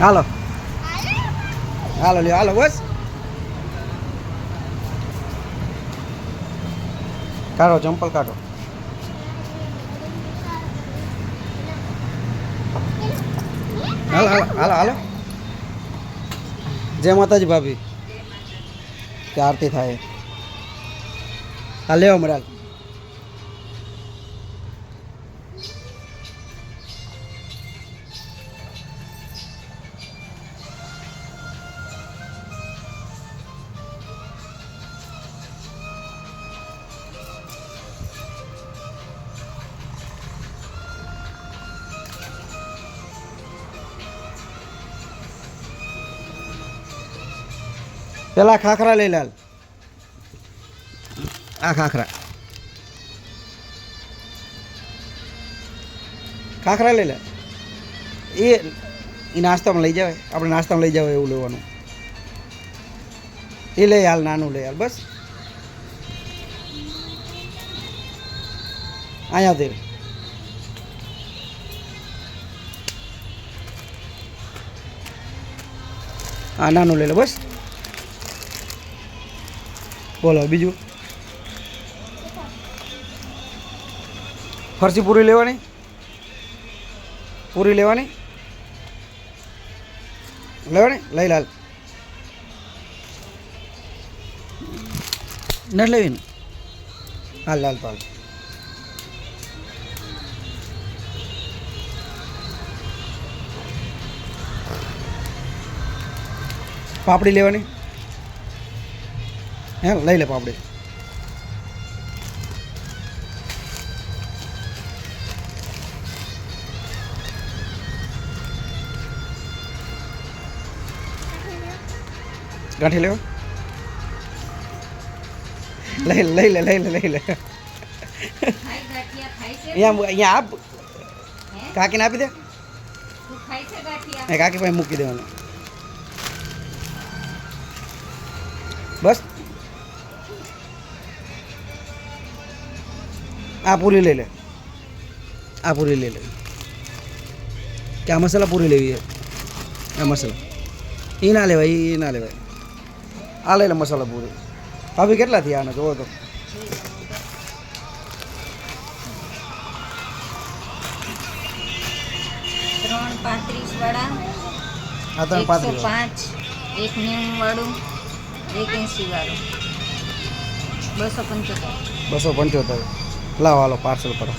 હાલો. હાલો, લ્યો, હાલો, બસ. કાઢો, ચંપલ કાઢો. હાલો હાલો હાલો હાલો. જય માતાજી, ભાભી. કે આરતી થાય. હા લેવો મરાલ પેલા ખાખરા લઈ લાલ. આ ખાખરા. ખાખરા લઈ લે એ એ નાસ્તામાં લઈ જાવે આપણે નાસ્તામાં લઈ જાવ એવું લેવાનું. એ લઈ હાલ નાનું લઈ હાલ બસ. અહીંયા તે. હા નાનું લઈ લે, બસ. બોલો બીજું? ફરસી પૂરી લેવાની? પૂરી લેવાની? લેવાની? લઈ લાલ નથી લેવી હાલ લાલ પાલ પાપડી લેવાની? હે, લઈ લે પાપડી. ગાંઠી લેવો? લઈ લઈ લે લઈ લે લઈ લે. અહીંયા અહીંયા આપ. કાકીને આપી દે. કાકી પાસે મૂકી દેવાનું. બસ. આ પૂરી લઈ લે આ પૂરી લઈ લે કે આ મસાલા પૂરી લેવી છે આ મસાલા એ ના લેવાય એ ના લેવાય આ લઈ લે મસાલા પૂરી ભાભી કેટલા થયા આને જોવો તો ત્રણ પાંત્રીસ વાળા આ ત્રણ પાંત્રીસ પાંચ એક નેવું વાળું એક એંસી વાળું. બસો પંચોતેર. બસો પંચોતેર. લાવો હાલો પાર્સલ કરો